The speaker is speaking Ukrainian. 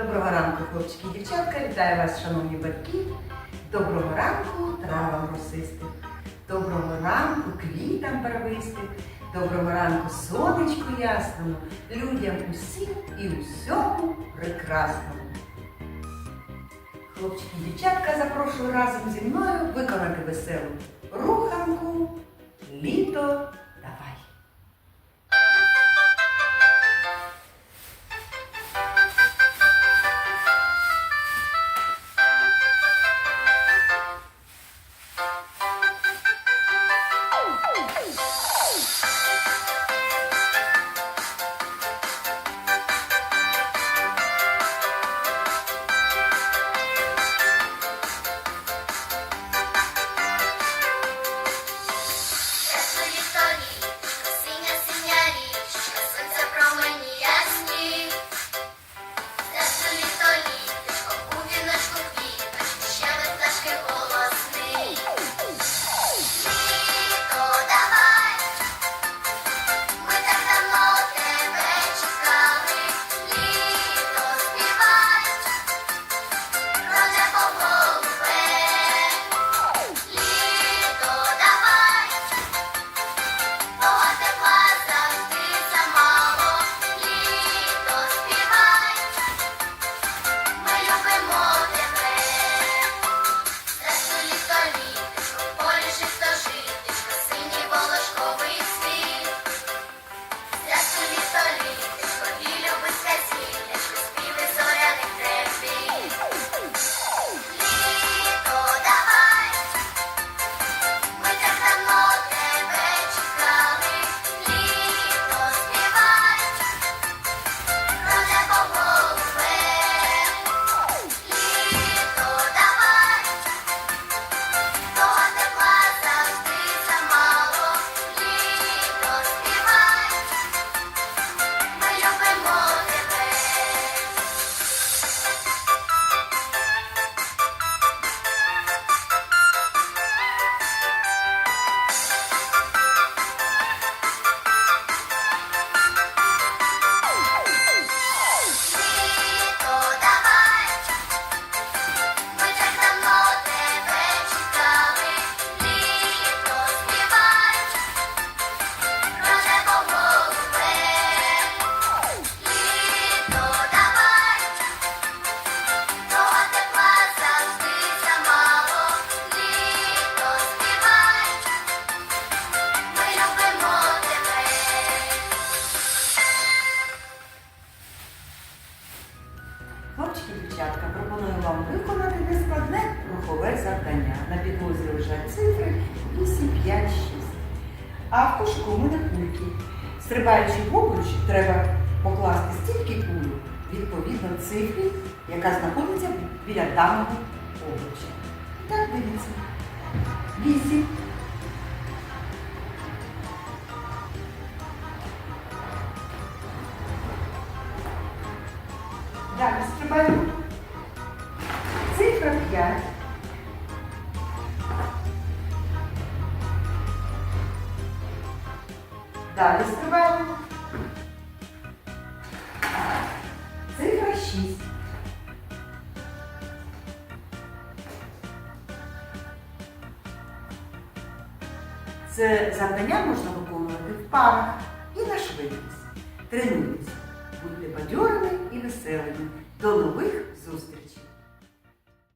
Доброго ранку, хлопчики і дівчатка. Вітаю вас, шановні батьки. Доброго ранку травам росистим. Доброго ранку квітам барвистим. Доброго ранку сонечку ясному, людям усім і усьому прекрасному. Хлопчики і дівчатка запрошую разом зі мною виконати веселу руханку. Літо давай. Woo! Дівчатка, пропоную вам виконати нескладне рухове завдання. На підлозі лежать цифри 8, 5, 6. А в кошику ми на кульки. Стрибаючи поруч, треба покласти стільки кульок відповідно цифрі, яка знаходиться біля даного овоча. І так дивіться. 8. Далі стрибаємо. Цифра 5. Далі стрибаємо. Цифра 6. Це завдання можна виконувати в парах і на швидкість. Тренуйтесь, будьте бадьорими і веселими. До нових зустрічей!